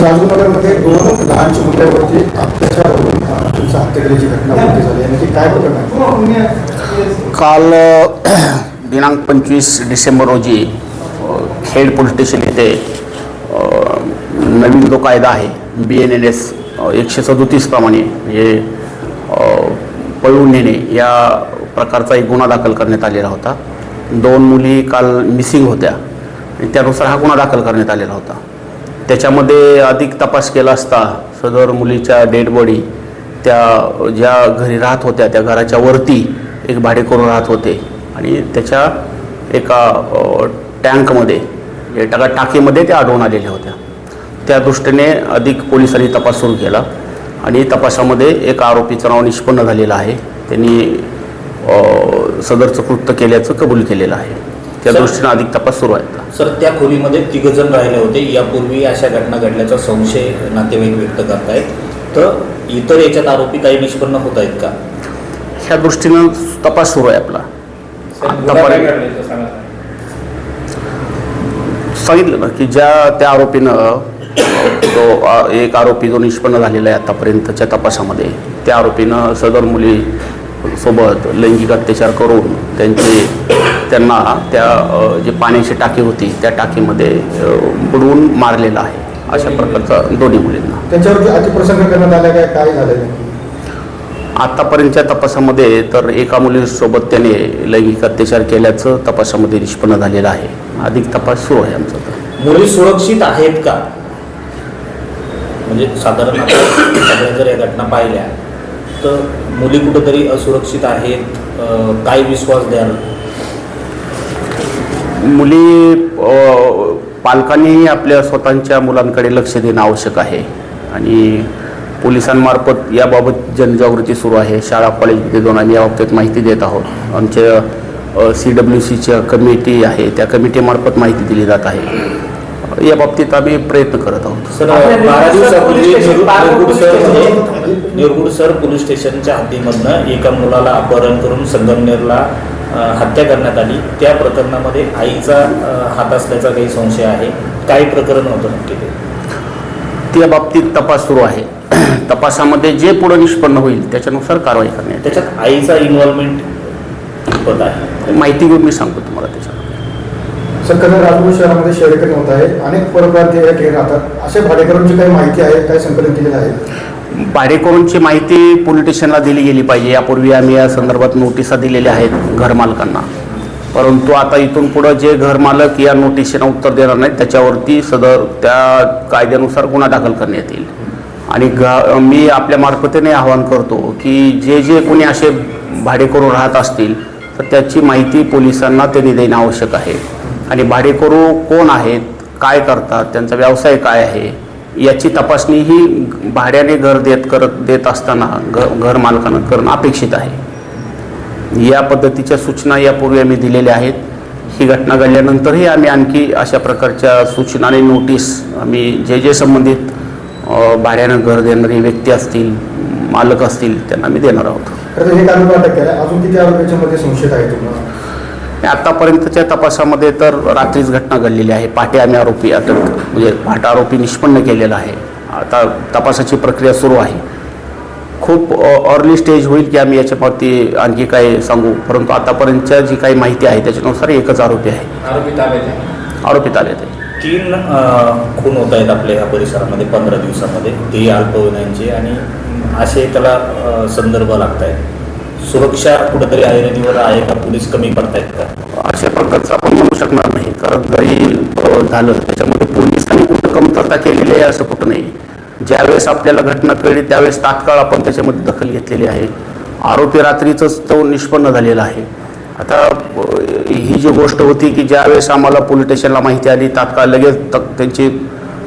Sir दोन लहानच्या मुद्द्यावरती अत्याचार होऊन अ, हत्या केल्याची घटना उघडकीस झाली आणि म्हणजे काय प्रकरण काल दिनांक पंचवीस डिसेंबर रोजी खेड पोलीस स्टेशन येथे नवीन जो कायदा आहे बी एन एन एस एकशे सदोतीस प्रमाणे म्हणजे पळवून नेणे या प्रकारचा एक गुन्हा दाखल करण्यात आलेला होता. दोन मुली काल मिसिंग होत्या. आणि त्यानुसार हा गुन्हा दाखल करण्यात आलेला होता. त्याच्यामध्ये अधिक तपास केला असता सदर मुलीच्या डेड बॉडी त्या ज्या घरी राहत होत्या त्या घराच्या वरती एक भाडेकरून राहत होते. आणि त्याच्या एका टँकमध्ये म्हणजे एका टाकीमध्ये त्या आढळून आलेल्या होत्या. त्या दृष्टीने अधिक पोलिसांनी तपास सुरू केला. आणि तपासामध्ये एक आरोपीचं नाव निष्पन्न झालेलं आहे. त्यांनी सदरचं कृत्य केल्याचं कबूल केलेलं आहे. त्या दृष्टीने अधिक तपास सुरू आहे. सर त्या खोलीमध्ये तिघजण राहिले होते. यापूर्वी अशा घटना घडल्याचा संशय नातेवाईक व्यक्त करतायत. तर इतर याच्यात आरोपी काही निष्पन्न होत आहेत का? ह्या दृष्टीनं तपास सुरू आहे आपला. सांगितलं ना की ज्या त्या आरोपीनं तो एक आरोपी जो निष्पन्न झालेला आहे आतापर्यंतच्या तपासामध्ये त्या आरोपीनं सदर मुली सोबत लैंगिक अत्याचार करून त्यांचे त्यांना त्या जी पाण्याची टाकी होती त्या टाकीमध्ये बुडवून मारलेला आहे अशा प्रकारचा दोन्ही मुलींना. त्यांच्यावरती अतिप्रसंग करण्यात आला काय? काय झालं नेमकं? आतापर्यंतच्या तपासामध्ये तर एका मुलीसोबत त्याने लैंगिक अत्याचार केल्याचं तपासामध्ये निष्पन्न झालेलं आहे. अधिक तपास सुरू आहे आमचा मुली सुरक्षित आहेत का? म्हणजे साधारण सगळ्या जर या घटना पाहिल्या तर मुली कुठंतरी असुरक्षित आहेत काय विश्वास द्याल? मुली पालकांनीही आपल्या स्वतःच्या मुलांकडे लक्ष देणं आवश्यक आहे. आणि पोलिसांमार्फत याबाबत जनजागृती सुरू आहे. शाळा कॉलेजमध्ये जाऊन आम्ही याबाबतीत माहिती देत आहोत. आमच्या सी डब्ल्यू सीच्या कमिटी आहे. त्या कमिटीमार्फत माहिती दिली जात आहे. या बाबतीत आम्ही प्रयत्न करत आहोत. सर बारा दिवसापूर्वी Nirgud sir Nirgud sir police स्टेशनच्या हद्दीमधनं एका मुलाला अपहरण करून संगमनेरला हत्या करण्यात आली. त्या प्रकरणामध्ये आईचा हात असल्याचा काही संशय आहे. काय प्रकरण होतं नक्की ते? त्या बाबतीत तपास सुरू आहे. तपासामध्ये जे पुढं निष्पन्न होईल त्याच्यानुसार कारवाई करण्यात त्याच्यात आईचा इन्व्हॉल्वमेंट कितपत आहे. माहिती घेऊन मी सांगतो तुम्हाला त्याच्यामध्ये कधी राजगुरू शहरामध्ये शहरीकरण होत आहे. अनेक परप्रांती या ठिकाणी राहतात. अशा भाडेकरूंची काही माहिती आहे? काय संकलन केलेलं आहे? भाडेकरूंची माहिती पोलीस स्टेशनला दिली गेली पाहिजे. यापूर्वी आम्ही या संदर्भात नोटिसा दिलेल्या आहेत घरमालकांना परंतु आता इथून पुढं जे घरमालक या नोटिशीला उत्तर देणार नाहीत त्याच्यावरती सदर त्या कायद्यानुसार गुन्हा दाखल करण्यात येईल. आणि घ मी आपल्या मार्फतीने आवाहन करतो की जे जे कोणी असे भाडेकरू राहत असतील तर त्याची माहिती पोलिसांना त्यांनी देणं आवश्यक आहे. आणि भाडेकरू कोण आहेत काय करतात त्यांचा व्यवसाय काय आहे याची तपासणी ही भाड्याने घर देत करत देत असताना घ घर मालकानं करणं अपेक्षित आहे. या पद्धतीच्या सूचना यापूर्वी आम्ही दिलेल्या आहेत. ही घटना घडल्यानंतरही आम्ही आणखी अशा प्रकारच्या सूचना आणि नोटीस आम्ही जे जे संबंधित भाड्यानं घर देणारी व्यक्ती असतील मालक असतील त्यांना आम्ही देणार आहोत. अजून किती आरोपीच्या मध्ये आहे तुम्हाला? आणि आतापर्यंतच्या तपासामध्ये तर रात्रीच घटना घडलेली आहे. पाटे आम्ही आरोपी अटक म्हणजे पाटा आरोपी निष्पन्न केलेला आहे. आता तपासाची प्रक्रिया सुरू आहे. खूप अर्ली स्टेज होईल की आम्ही याच्यावरती आणखी काय सांगू. परंतु आतापर्यंतच्या जी काही माहिती आहे त्याच्यानुसार एकच आरोपी आहे. आरोपी ताब्यात आहे. आरोपी ताब्यात आहे. तीन खून होत आहेत आपल्या ह्या परिसरामध्ये पंधरा दिवसामध्ये. तेही अल्पवयीनांचे आणि असे त्याला संदर्भ लागत आहेत सुरक्षा कुठेतरी ऐरणीवर आहे का? पोलीस कमी पडतायत का? अशा प्रकारचं आपण म्हणू शकणार नाही. कारण जरी झालं त्याच्यामध्ये पोलिसांनी कुठं कमतरता केलेली आहे असं कुठं नाही. ज्यावेळेस आपल्याला घटना कळली त्यावेळेस तात्काळ आपण त्याच्यामध्ये दखल घेतलेली आहे. आरोपी रात्रीचंच तो निष्पन्न झालेला आहे. आता ही जी गोष्ट होती की ज्यावेळेस आम्हाला पोलीस स्टेशनला माहिती आली तात्काळ लगेच तक त्यांची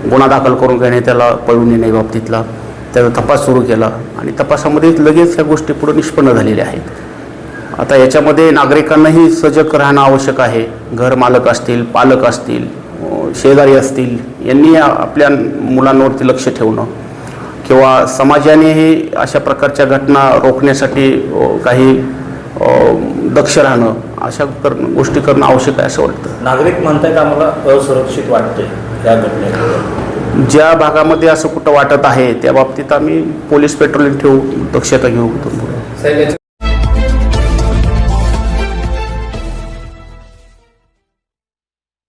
गुन्हा दाखल करून घेणे त्याला पळून येणे बाबतीतला. त्याचा तपास सुरू केला आणि तपासामध्ये लगेच ह्या गोष्टी पुढे निष्पन्न झालेल्या आहेत. आता याच्यामध्ये नागरिकांनाही सजग राहणं आवश्यक आहे. घर मालक असतील पालक असतील शेजारी असतील यांनी आपल्या मुलांवरती लक्ष ठेवणं किंवा समाजानेही अशा प्रकारच्या घटना रोखण्यासाठी काही दक्ष राहणं अशा कर गोष्टी करणं आवश्यक आहे असं वाटतं. नागरिक म्हणतायत आम्हाला असुरक्षित वाटते या घटनेत ज्या भागामध्ये असं कुठं वाटत आहे त्या बाबतीत आम्ही पोलीस पेट्रोलिंग ठेवू दक्षता घेऊ.